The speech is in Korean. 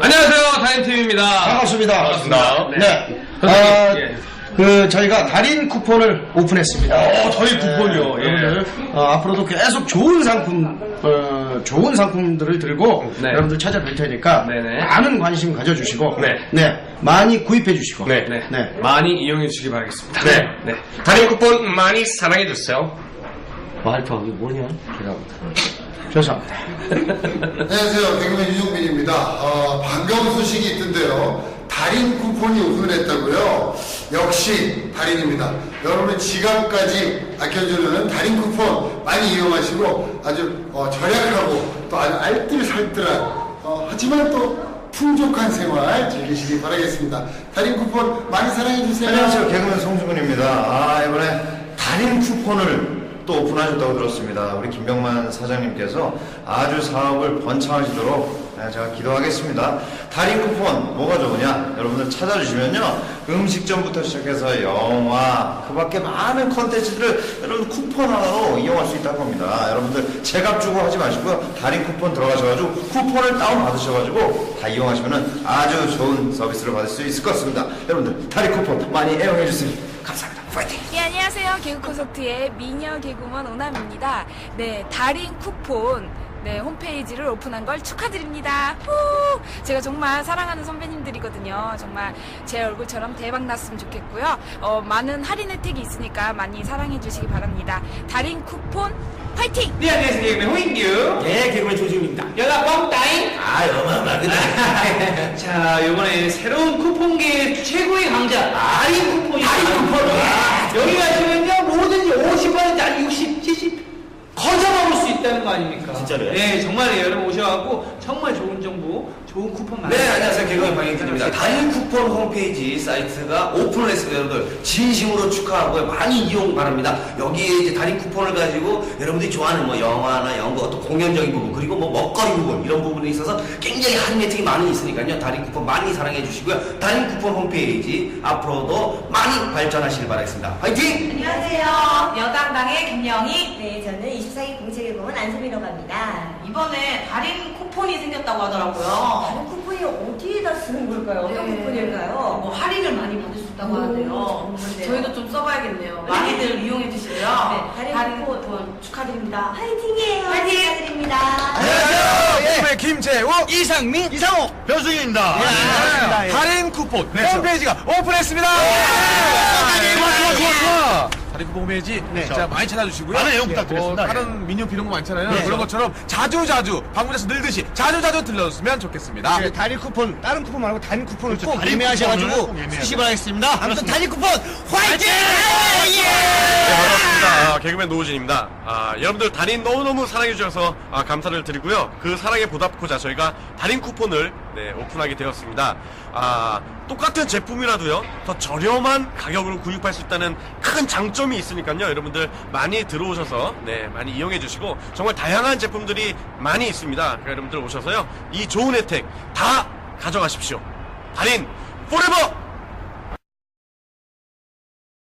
안녕하세요, 다인팀입니다. 반갑습니다. 반갑습니다. 네. 선생님, 아, 예. 그 저희가 달인 쿠폰을 오픈했습니다. 어, 달인 쿠폰이요. 예. 여러분들 어, 앞으로도 계속 좋은 상품, 어, 좋은 상품들을 들고 네. 여러분들 찾아뵐 테니까 네네. 많은 관심 가져주시고 네. 많이 구입해 주시고 네, 네. 많이 이용해 주시기 바라겠습니다. 네. 네. 달인 쿠폰 많이 사랑해주세요. 말투가 이게 뭐냐? 죄송합니다. 안녕하세요. 개그맨 유종빈입니다. 어, 반가운 소식이 있던데요. 달인 쿠폰이 오픈했다고요. 역시 달인입니다. 여러분의 지갑까지 아껴주는 달인 쿠폰 많이 이용하시고 아주 어, 절약하고 또 아주 알뜰살뜰한 어, 하지만 또 풍족한 생활 즐기시기 바라겠습니다. 달인 쿠폰 많이 사랑해주세요. 안녕하세요. 개그맨 송중근입니다. 아, 이번에 달인 쿠폰을 또 오픈하셨다고 들었습니다. 우리 김병만 사장님께서 아주 사업을 번창하시도록 네, 제가 기도하겠습니다. 달인 쿠폰 뭐가 좋으냐? 여러분들 찾아주시면요. 음식점부터 시작해서 영화, 그 밖에 많은 컨텐츠들을 여러분 쿠폰 하나로 이용할 수 있다고 합니다. 여러분들 제값 주고 하지 마시고요. 달인 쿠폰 들어가셔가지고 쿠폰을 다운받으셔가지고 다 이용하시면 아주 좋은 서비스를 받을 수 있을 것 같습니다. 여러분들 달인 쿠폰 많이 애용해주세요. 파이팅! 네, 안녕하세요. 개그 콘서트의 미녀 개그우먼 오남입니다. 네, 달인 쿠폰. 네, 홈페이지를 오픈한 걸 축하드립니다. 후! 제가 정말 사랑하는 선배님들이거든요. 정말 제 얼굴처럼 대박 났으면 좋겠고요. 어, 많은 할인 혜택이 있으니까 많이 사랑해 주시기 바랍니다. 달인 쿠폰 화이팅! 네, 안녕하세요. 개그맨 호인규. 네, 개그맨 조지입니다. 연락 뻥따잉. 아, 어마어마하다. 자, 요번에 새로운 쿠폰계 최고의 강자, 쿠폰. 여기 가시면요, 뭐든지 50원짜리 60, 70. 거저 먹을 수 있다는 거 아닙니까? 진짜로요? 네, 정말이에요. 여러분 오셔갖고 정말 좋은 정보, 좋은 쿠폰 많이. 네, 안녕하세요. 개그맨 방영 진입니다. 달인 쿠폰 홈페이지 사이트가 오픈을 했습니다. 여러분들 진심으로 축하하고요. 많이 이용 바랍니다. 여기에 이제 달인 쿠폰을 가지고 여러분들이 좋아하는 뭐 영화나 연극, 또 공연적인 부분, 그리고 뭐 먹거리 부분 이런 부분에 있어서 굉장히 할인 혜택이 많이 있으니까요. 달인 쿠폰 많이 사랑해 주시고요. 달인 쿠폰 홈페이지 앞으로도 많이 발전하시길 바라겠습니다. 화이팅! 안녕하세요. 여당당의 김영희. 네, 저는 24기 공채개공은 안수민이라고 합니다. 이번에 달인 쿠폰이 생겼다고 하더라고요. 다른 쿠폰 이 어디에다 쓰는 걸까요? 어떤 쿠폰일까요? 뭐 할인을 많이 받을 수 있다고 하는데요. 저희도 좀 써봐야겠네요. 많이들 이용해 주시고요. 네, 달인, 쿠폰 더 축하드립니다. 화이팅이에요. 화이팅 축하드립니다. 안녕하세요. 예. 김재우, 이상민, 이상호, 변승입니다. 예. 달인 쿠폰 홈페이지가 오픈했습니다. 좋아, 좋아, 좋아, 좋아. 달인 쿠폰 홈페이지 진짜 많이 찾아주시고요. 많은 애용 부탁드리겠습니다. 뭐, 다른 민요 이런 거 많잖아요. 그런 것처럼 자주 자주 방문해서 늘듯이 자주 자주 들러주시면 좋겠습니다. 달인 쿠폰, 다른 쿠폰 말고 달인 쿠폰을 꼭 예매하셔가지고 쓰시 바라겠습니다. 아무튼 달인 쿠폰 화이팅! 네, 반갑습니다. 아, 개그맨 노우진입니다. 아, 여러분들 달인 너무너무 사랑해주셔서 아, 감사를 드리고요. 그 사랑에 보답하고자 저희가 달인 쿠폰을 네, 오픈하게 되었습니다. 아, 똑같은 제품이라도요, 더 저렴한 가격으로 구입할 수 있다는 큰 장점이 있으니까요. 여러분들 많이 들어오셔서, 네, 많이 이용해 주시고, 정말 다양한 제품들이 많이 있습니다. 그러니까 여러분들 오셔서요, 이 좋은 혜택 다 가져가십시오. 달인, 포레버!